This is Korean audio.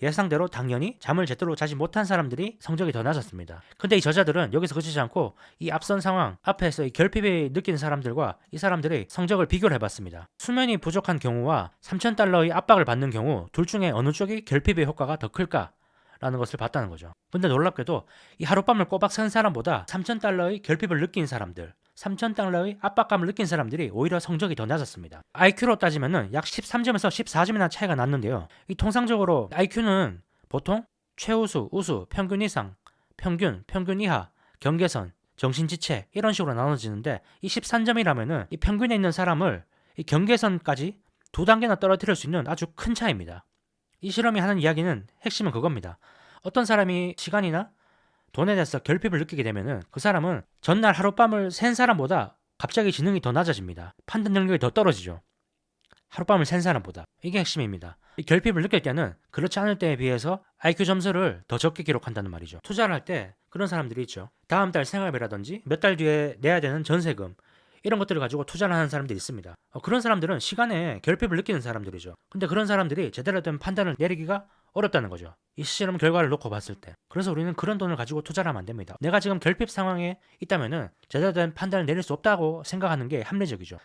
예상대로 당연히 잠을 제대로 자지 못한 사람들이 성적이 더 낮았습니다. 근데 이 저자들은 여기서 그치지 않고 이 앞선 상황 앞에서 이 결핍이 느낀 사람들과 이 사람들이 성적을 비교를 해봤습니다. 수면이 부족한 경우와 3,000달러의 압박을 받는 경우 둘 중에 어느 쪽이 결핍의 효과가 더 클까? 라는 것을 봤다는 거죠. 근데 놀랍게도 이 하룻밤을 꼬박 센 사람보다 3,000달러의 결핍을 느낀 사람들, 3,000달러의 압박감을 느낀 사람들이 오히려 성적이 더 낮았습니다. IQ로 따지면은 약 13점에서 14점이나 차이가 났는데요. 이 통상적으로 IQ는 보통 최우수, 우수, 평균 이상, 평균, 평균 이하, 경계선, 정신지체 이런 식으로 나눠지는데 이 13점이라면은 이 평균에 있는 사람을 이 경계선까지 두 단계나 떨어뜨릴 수 있는 아주 큰 차이입니다. 이 실험이 하는 이야기는 핵심은 그겁니다. 어떤 사람이 시간이나 돈에 대해서 결핍을 느끼게 되면은 그 사람은 전날 하룻밤을 센 사람보다 갑자기 지능이 더 낮아집니다. 판단 능력이 더 떨어지죠. 하룻밤을 센 사람보다. 이게 핵심입니다. 이 결핍을 느낄 때는 그렇지 않을 때에 비해서 IQ 점수를 더 적게 기록한다는 말이죠. 투자를 할 때 그런 사람들이 있죠. 다음 달 생활비라든지 몇 달 뒤에 내야 되는 전세금 이런 것들을 가지고 투자를 하는 사람들이 있습니다. 어, 그런 사람들은 시간에 결핍을 느끼는 사람들이죠. 근데 그런 사람들이 제대로 된 판단을 내리기가 어렵다는 거죠. 이 실험 결과를 놓고 봤을 때. 그래서 우리는 그런 돈을 가지고 투자를 하면 안 됩니다. 내가 지금 결핍 상황에 있다면은 제대로 된 판단을 내릴 수 없다고 생각하는 게 합리적이죠.